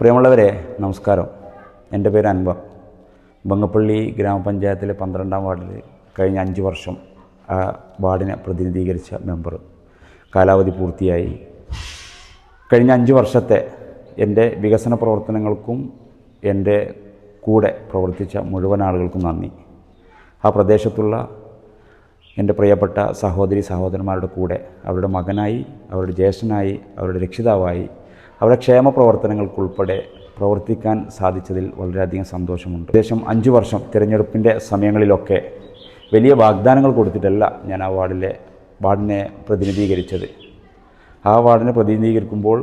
പ്രിയമുള്ളവരെ നമസ്കാരം. എന്റെ പേര് അൻവർ. ബംഗപ്പള്ളി ഗ്രാമപഞ്ചായത്തിലെ പന്ത്രണ്ടാം വാർഡിൽ കഴിഞ്ഞ അഞ്ച് വർഷം ആ വാർഡിനെ പ്രതിനിധീകരിച്ച മെമ്പർ കാലാവധി പൂർത്തിയായി. കഴിഞ്ഞ അഞ്ച് വർഷത്തെ എന്റെ വികസന പ്രവർത്തനങ്ങൾക്കും എന്റെ കൂടെ പ്രവർത്തിച്ച മുഴുവൻ ആളുകൾക്കും നന്ദി. ആ പ്രദേശത്തുള്ള എന്റെ പ്രിയപ്പെട്ട സഹോദരി സഹോദരന്മാരുടെ കൂടെ അവരുടെ മകനായി അവരുടെ ജ്യേഷ്ഠനായി അവരുടെ രക്ഷിതാവായി അവരുടെ ക്ഷേമ പ്രവർത്തനങ്ങൾക്കുൾപ്പെടെ പ്രവർത്തിക്കാൻ സാധിച്ചതിൽ വളരെയധികം സന്തോഷമുണ്ട്. ഏകദേശം അഞ്ച് വർഷം തിരഞ്ഞെടുപ്പിന്റെ സമയങ്ങളിലൊക്കെ വലിയ വാഗ്ദാനങ്ങൾ കൊടുത്തിട്ടല്ല ഞാൻ ആ വാർഡിലെ വാർഡിനെ പ്രതിനിധീകരിച്ചത്. ആ വാർഡിനെ പ്രതിനിധീകരിക്കുമ്പോൾ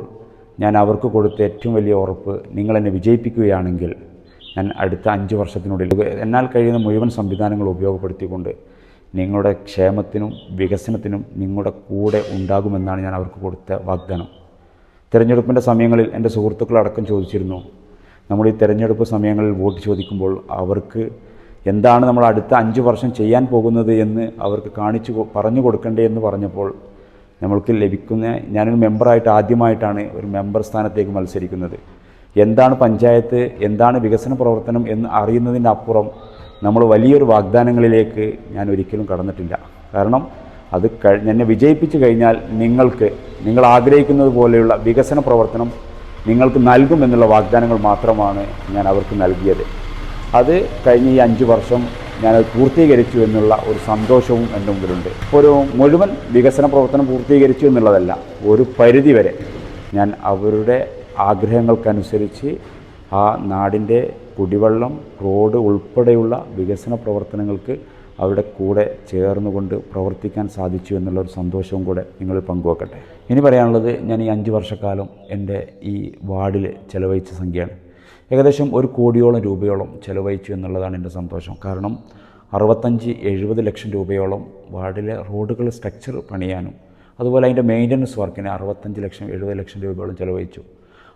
ഞാൻ അവർക്ക് കൊടുത്ത ഏറ്റവും വലിയ ഉറപ്പ് നിങ്ങൾ എന്നെ വിജയിപ്പിക്കുകയാണെങ്കിൽ ഞാൻ അടുത്ത അഞ്ച് വർഷത്തിനുള്ളിൽ എന്നാൽ കഴിയുന്ന മുഴുവൻ സംവിധാനങ്ങൾ ഉപയോഗപ്പെടുത്തിക്കൊണ്ട് നിങ്ങളുടെ ക്ഷേമത്തിനും വികസനത്തിനും നിങ്ങളുടെ കൂടെ ഉണ്ടാകുമെന്നാണ് ഞാൻ അവർക്ക് കൊടുത്ത വാഗ്ദാനം. തിരഞ്ഞെടുപ്പിന്റെ സമയങ്ങളിൽ എന്റെ സുഹൃത്തുക്കളടക്കം ചോദിച്ചിരുന്നു. നമ്മൾ ഈ തിരഞ്ഞെടുപ്പ് സമയങ്ങളിൽ വോട്ട് ചോദിക്കുമ്പോൾ അവർക്ക് എന്താണ് നമ്മൾ അടുത്ത അഞ്ച് വർഷം ചെയ്യാൻ പോകുന്നത് എന്ന് അവർക്ക് കാണിച്ചു പറഞ്ഞു കൊടുക്കണ്ടേ എന്ന് പറഞ്ഞപ്പോൾ നമ്മൾക്ക് ലഭിക്കുന്ന ഞാനൊരു മെമ്പറായിട്ട് ആദ്യമായിട്ടാണ് ഒരു മെമ്പർ സ്ഥാനത്തേക്ക് മത്സരിക്കുന്നത്. എന്താണ് പഞ്ചായത്ത് എന്താണ് വികസന പ്രവർത്തനം എന്ന് അറിയുന്നതിന്റെ അപ്പുറം നമ്മൾ വലിയൊരു വാഗ്ദാനങ്ങളിലേക്ക് ഞാൻ ഒരിക്കലും കടന്നിട്ടില്ല. കാരണം അത് കഴി എന്നെ വിജയിപ്പിച്ചു കഴിഞ്ഞാൽ നിങ്ങൾക്ക് നിങ്ങൾ ആഗ്രഹിക്കുന്നത് പോലെയുള്ള വികസന പ്രവർത്തനം നിങ്ങൾക്ക് നൽകുമെന്നുള്ള വാഗ്ദാനങ്ങൾ മാത്രമാണ് ഞാൻ അവർക്ക് നൽകിയത്. അത് കഴിഞ്ഞ ഈ അഞ്ച് വർഷം ഞാനത് പൂർത്തീകരിച്ചു എന്നുള്ള ഒരു സന്തോഷവും എന്റെ മുമ്പിലുണ്ട്. ഒരു മുഴുവൻ വികസന പ്രവർത്തനം പൂർത്തീകരിച്ചു എന്നുള്ളതല്ല ഒരു പരിധി വരെ ഞാൻ അവരുടെ ആഗ്രഹങ്ങൾക്കനുസരിച്ച് ആ നാടിന്റെ കുടിവെള്ളം റോഡ് ഉൾപ്പെടെയുള്ള വികസന പ്രവർത്തനങ്ങൾക്ക് അവരുടെ കൂടെ ചേർന്നുകൊണ്ട് പ്രവർത്തിക്കാൻ സാധിച്ചു എന്നുള്ളൊരു സന്തോഷവും കൂടെ നിങ്ങൾ പങ്കുവെക്കട്ടെ. ഇനി പറയാനുള്ളത് ഞാൻ ഈ അഞ്ച് വർഷക്കാലം എന്റെ ഈ വാർഡിൽ ചിലവഴിച്ച സംഖ്യയാണ്. ഏകദേശം ഒരു കോടിയോളം രൂപയോളം ചിലവഴിച്ചു എന്നുള്ളതാണ് എന്റെ സന്തോഷം. കാരണം അറുപത്തഞ്ച് എഴുപത് ലക്ഷം രൂപയോളം വാർഡിലെ റോഡുകൾ സ്ട്രക്ചർ പണിയാനും അതുപോലെ അതിന്റെ മെയിന്റനൻസ് വർക്കിന് അറുപത്തഞ്ച് ലക്ഷം എഴുപത് ലക്ഷം രൂപയോളം ചെലവഴിച്ചു.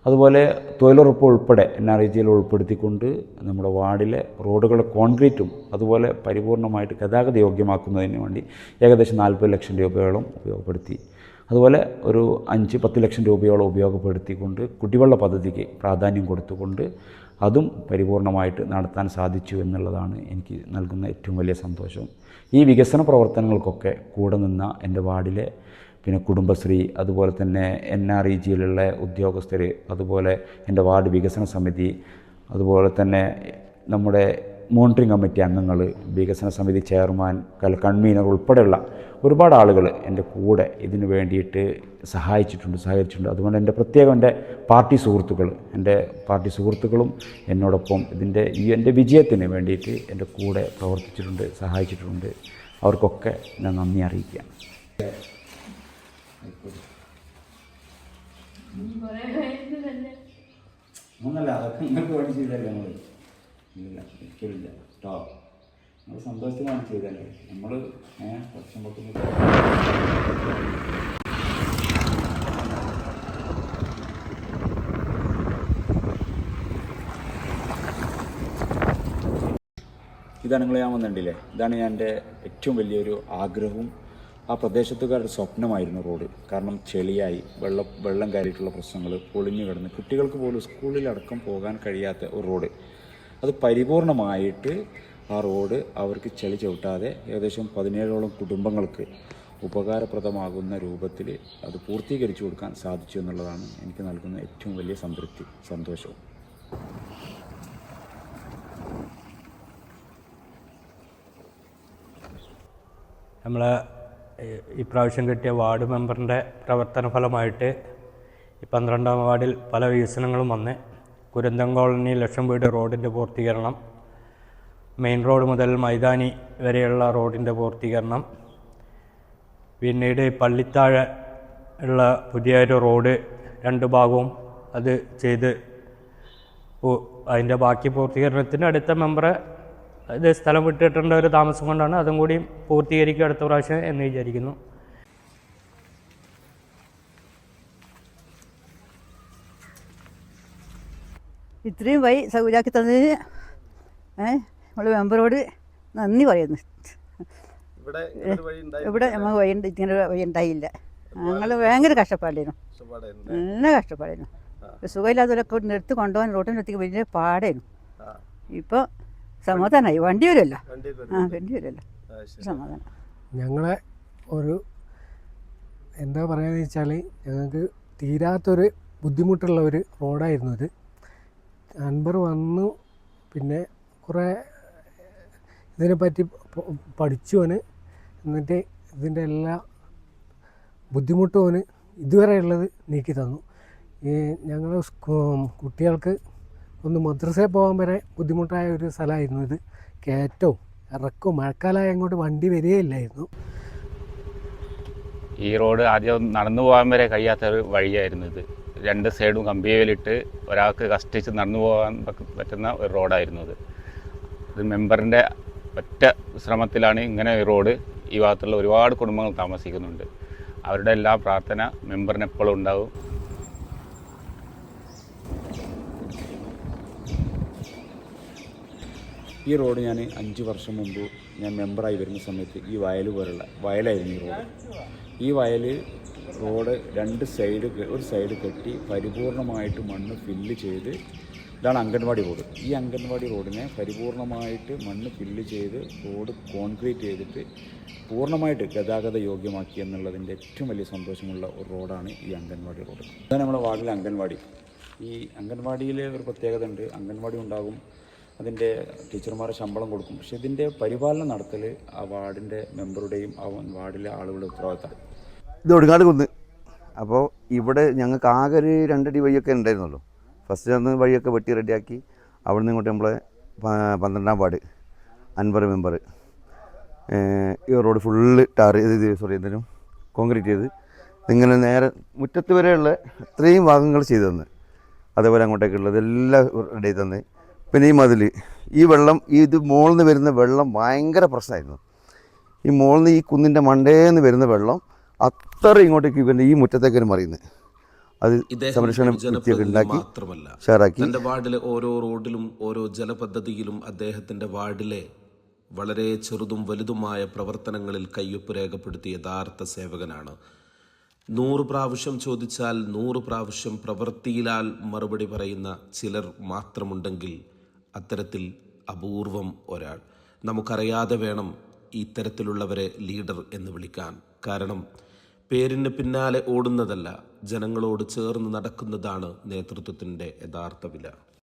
അതുപോലെ തൊഴിലുറപ്പ് ഉൾപ്പെടെ എൻ ആർ ഐ ജിയിൽ ഉൾപ്പെടുത്തിക്കൊണ്ട് നമ്മുടെ വാർഡിലെ റോഡുകളുടെ കോൺക്രീറ്റും അതുപോലെ പരിപൂർണമായിട്ട് ഗതാഗത യോഗ്യമാക്കുന്നതിന് വേണ്ടി ഏകദേശം നാൽപ്പത് ലക്ഷം രൂപയോളം ഉപയോഗപ്പെടുത്തി. അതുപോലെ ഒരു അഞ്ച് പത്ത് ലക്ഷം രൂപയോളം ഉപയോഗപ്പെടുത്തിക്കൊണ്ട് കുടിവെള്ള പദ്ധതിക്ക് പ്രാധാന്യം കൊടുത്തുകൊണ്ട് അതും പരിപൂർണമായിട്ട് നടത്താൻ സാധിച്ചു എന്നുള്ളതാണ് എനിക്ക് നൽകുന്ന ഏറ്റവും വലിയ സന്തോഷം. ഈ വികസന പ്രവർത്തനങ്ങൾക്കൊക്കെ കൂടെ നിന്ന എന്റെ വാർഡിലെ പിന്നെ കുടുംബശ്രീ അതുപോലെ തന്നെ എൻ ആർ ഇ ജിയിലുള്ള ഉദ്യോഗസ്ഥർ അതുപോലെ എന്റെ വാർഡ് വികസന സമിതി അതുപോലെ തന്നെ നമ്മുടെ മോണിറ്ററിംഗ് കമ്മിറ്റി അംഗങ്ങൾ വികസന സമിതി ചെയർമാൻ കൺവീനർ ഉൾപ്പെടെയുള്ള ഒരുപാട് ആളുകൾ എന്റെ കൂടെ ഇതിന് വേണ്ടിയിട്ട് സഹായിച്ചിട്ടുണ്ട് സഹകരിച്ചിട്ടുണ്ട്. അതുകൊണ്ട് എന്റെ പ്രത്യേകം എന്റെ പാർട്ടി സുഹൃത്തുക്കൾ എന്റെ പാർട്ടി സുഹൃത്തുക്കളും എന്നോടൊപ്പം ഇതിന്റെ ഈ എന്റെ വിജയത്തിന് വേണ്ടിയിട്ട് എന്റെ കൂടെ പ്രവർത്തിച്ചിട്ടുണ്ട് സഹായിച്ചിട്ടുണ്ട്. അവർക്കൊക്കെ ഞാൻ നന്ദി അറിയിക്കുകയാണ്. നിങ്ങൾക്ക് വേണ്ടി ചെയ്തല്ലേ നമ്മൾ ഇല്ല ഒരിക്കലില്ല കേട്ടോ നമ്മൾ സന്തോഷത്തിനാണ് ചെയ്തല്ലേ? നമ്മൾ ഏഹ് വർഷം പൊട്ടുന്നത് ഇതാണ് നിങ്ങൾ ഞാൻ വന്നിട്ടില്ലേ ഇതാണ് ഞാൻ എന്റെ ഏറ്റവും വലിയൊരു ആഗ്രഹവും ആ പ്രദേശത്തുകാരുടെ സ്വപ്നമായിരുന്നു റോഡ്. കാരണം ചെളിയായി വെള്ളം വെള്ളം കയറിയിട്ടുള്ള പ്രശ്നങ്ങൾ പൊളിഞ്ഞു കിടന്ന്. കുട്ടികൾക്ക് പോലും സ്കൂളിലടക്കം പോകാൻ കഴിയാത്ത ഒരു റോഡ്. അത് പരിപൂർണമായിട്ട് ആ റോഡ് അവർക്ക് ചെളി ചവിട്ടാതെ ഏകദേശം പതിനേഴോളം കുടുംബങ്ങൾക്ക് ഉപകാരപ്രദമാകുന്ന രൂപത്തിൽ അത് പൂർത്തീകരിച്ചു കൊടുക്കാൻ സാധിച്ചു എന്നുള്ളതാണ് എനിക്ക് നൽകുന്ന ഏറ്റവും വലിയ സംതൃപ്തി സന്തോഷവും. നമ്മൾ ഈ പ്രാവശ്യം കിട്ടിയ വാർഡ് മെമ്പറിന്റെ പ്രവർത്തന ഫലമായിട്ട് ഈ പന്ത്രണ്ടാം വാർഡിൽ പല വികസനങ്ങളും വന്ന് കുരന്തം കോളനി ലക്ഷം വീട് റോഡിന്റെ പൂർത്തീകരണം മെയിൻ റോഡ് മുതൽ മൈതാനി വരെയുള്ള റോഡിന്റെ പൂർത്തീകരണം പിന്നീട് പള്ളിത്താഴെ ഉള്ള പുതിയൊരു റോഡ് രണ്ട് ഭാഗവും അത് ചെയ്ത് അതിന്റെ ബാക്കി പൂർത്തീകരണത്തിന് അടുത്ത മെമ്പറെ ഇത് സ്ഥലം വിട്ടിട്ടേണ്ട ഒരു താമസം കൊണ്ടാണ് അതും കൂടി പൂർത്തീകരിക്കുക അടുത്ത പ്രാവശ്യം എന്ന് വിചാരിക്കുന്നു. ഇത്രയും വൈ സൗകര്യമാക്കി തന്നതിന് നമ്മുടെ നമ്മൾ മെമ്പറോട് നന്ദി പറയുന്നു. ഇവിടെ നമ്മൾ വഴി ഉണ്ടായി ഇവിടെ നമുക്ക് വഴി ഉണ്ട് ഇങ്ങനെ വഴി ഉണ്ടായില്ല. ഞങ്ങൾ ഭയങ്കര കഷ്ടപ്പാടായിരുന്നു നല്ല കഷ്ടപ്പാടായിരുന്നു. സുഖമില്ലാത്തവരൊക്കെ നിർത്തി കൊണ്ടുപോകാൻ റോട്ടിനെത്തി വലിയ പാടായിരുന്നു. ഇപ്പോൾ സമാധാനമായി വണ്ടി വരുമല്ലോ ആ. വണ്ടി വരുമല്ലോ ശരി. സമാധാനം. ഞങ്ങളെ ഒരു എന്താ പറയുക വെച്ചാൽ ഞങ്ങൾക്ക് തീരാത്തൊരു ബുദ്ധിമുട്ടുള്ള ഒരു റോഡായിരുന്നു ഇത്. അൻപർ വന്നു പിന്നെ കുറേ ഇതിനെ പറ്റി പഠിച്ചു അവന്. എന്നിട്ട് ഇതിന്റെ എല്ലാ ബുദ്ധിമുട്ടും അവന് ഇതുവരെ ഉള്ളത് നീക്കി തന്നു. ഈ ഞങ്ങൾ കുട്ടികൾക്ക് ഒന്ന് മദ്രസയിൽ പോകാൻ വരെ ബുദ്ധിമുട്ടായ ഒരു സ്ഥലമായിരുന്നു ഇത്. കയറ്റവും ഇറക്കവും മഴക്കാലമായ അങ്ങോട്ട് വണ്ടി വരികയില്ലായിരുന്നു. ഈ റോഡ് ആദ്യം നടന്നു പോകാൻ വരെ കഴിയാത്ത ഒരു വഴിയായിരുന്നു ഇത്. രണ്ട് സൈഡും കമ്പിവേലിട്ട് ഒരാൾക്ക് കഷ്ടിച്ച് നടന്നു പോകാൻ പറ്റുന്ന ഒരു റോഡായിരുന്നു ഇത്. ഇത് മെമ്പറിന്റെ ഒറ്റ ശ്രമത്തിലാണ് ഇങ്ങനെ ഈ റോഡ് ഈ ഭാഗത്തുള്ള ഒരുപാട് കുടുംബങ്ങൾ താമസിക്കുന്നുണ്ട്. അവരുടെ എല്ലാ പ്രാർത്ഥന മെമ്പറിന് എപ്പോഴും ഉണ്ടാവും. ഈ റോഡ് ഞാൻ അഞ്ച് വർഷം മുമ്പ് ഞാൻ മെമ്പറായി വരുന്ന സമയത്ത് ഈ വയൽ പോലുള്ള വയലായിരുന്നു ഈ റോഡ്. ഈ വയൽ റോഡ് രണ്ട് സൈഡ് ഒരു സൈഡ് കെട്ടി പരിപൂർണമായിട്ട് മണ്ണ് ഫില്ല് ചെയ്ത് ഇതാണ് അംഗൻവാടി റോഡ്. ഈ അംഗൻവാടി റോഡിനെ പരിപൂർണമായിട്ട് മണ്ണ് ഫില്ല് ചെയ്ത് റോഡ് കോൺക്രീറ്റ് ചെയ്തിട്ട് പൂർണമായിട്ട് ഗതാഗത യോഗ്യമാക്കി എന്നുള്ളതിന്റെ ഏറ്റവും വലിയ സന്തോഷമുള്ള ഒരു റോഡാണ് ഈ അംഗൻവാടി റോഡ്. അതാണ് നമ്മുടെ വാർഡിലെ അംഗൻവാടി. ഈ അംഗൻവാടിയിലെ ഒരു പ്രത്യേകത ഉണ്ട്. അംഗൻവാടി ഉണ്ടാകും അതിന്റെ ടീച്ചർമാർ ശമ്പളം കൊടുക്കും. പക്ഷെ ഇതിന്റെ പരിപാലനം നടത്തൽ ആ വാർഡിന്റെ മെമ്പറുടെയും ആ വാർഡിലെ ആളുകളുടെ ഉത്തരവാദിത്തമാണ് ഇത് ഒടുങ്ങാട് കുന്ന്. അപ്പോൾ ഇവിടെ ഞങ്ങൾക്ക് ആകെ ഒരു രണ്ടടി വഴിയൊക്കെ ഉണ്ടായിരുന്നുള്ളൂ. ഫസ്റ്റ് അന്ന് വഴിയൊക്കെ വെട്ടി റെഡിയാക്കി അവിടെ നിന്ന് ഇങ്ങോട്ട് നമ്മളെ പന്ത്രണ്ടാം വാർഡ് അൻപത് മെമ്പർ. ഈ റോഡ് ഫുള്ള് ടാർ ചെയ്ത് സോറി എന്തിനും കോൺക്രീറ്റ് ചെയ്ത് ഇങ്ങനെ നേരെ മുറ്റത്ത് വരെയുള്ള ഇത്രയും ഭാഗങ്ങൾ ചെയ്തു തന്ന്. അതേപോലെ അങ്ങോട്ടേക്കുള്ളതെല്ലാം റെഡി തന്ന്. പിന്നെ ഈ മതിൽ ഈ വെള്ളം ഈ ഇത് മുകളിൽ നിന്ന് വരുന്ന വെള്ളം ഭയങ്കര പ്രശ്നമായിരുന്നു. ഈ മുകളിൽ നിന്ന് ഈ കുന്നിന്റെ മണ്ടേന്ന് വരുന്ന വെള്ളം അത്ര ഇങ്ങോട്ടേക്ക് പിന്നെ ഈ മുറ്റത്തേക്കാണ് മറിയുന്നത് അത് സംരക്ഷണം ഉണ്ടാക്കി മാത്രമല്ല. ഷെയറാക്കി. തന്റെ വാർഡിലെ ഓരോ റോഡിലും ഓരോ ജലപദ്ധതിയിലും അദ്ദേഹത്തിന്റെ വാർഡിലെ വളരെ ചെറുതും വലുതുമായ പ്രവർത്തനങ്ങളിൽ കയ്യൊപ്പ് രേഖപ്പെടുത്തിയ യഥാർത്ഥ സേവകനാണ്. നൂറ് പ്രാവശ്യം ചോദിച്ചാൽ നൂറ് പ്രാവശ്യം പ്രവൃത്തിയിലാൽ മറുപടി പറയുന്ന ചിലർ മാത്രമുണ്ടെങ്കിൽ അത്തരത്തിൽ അപൂർവം ഒരാൾ. നമുക്കറിയാതെ വേണം ഇത്തരത്തിലുള്ളവരെ ലീഡർ എന്ന് വിളിക്കാൻ. കാരണം പേരിന് പിന്നാലെ ഓടുന്നതല്ല ജനങ്ങളോട് ചേർന്ന് നടക്കുന്നതാണ് നേതൃത്വത്തിന്റെ യഥാർത്ഥ വില.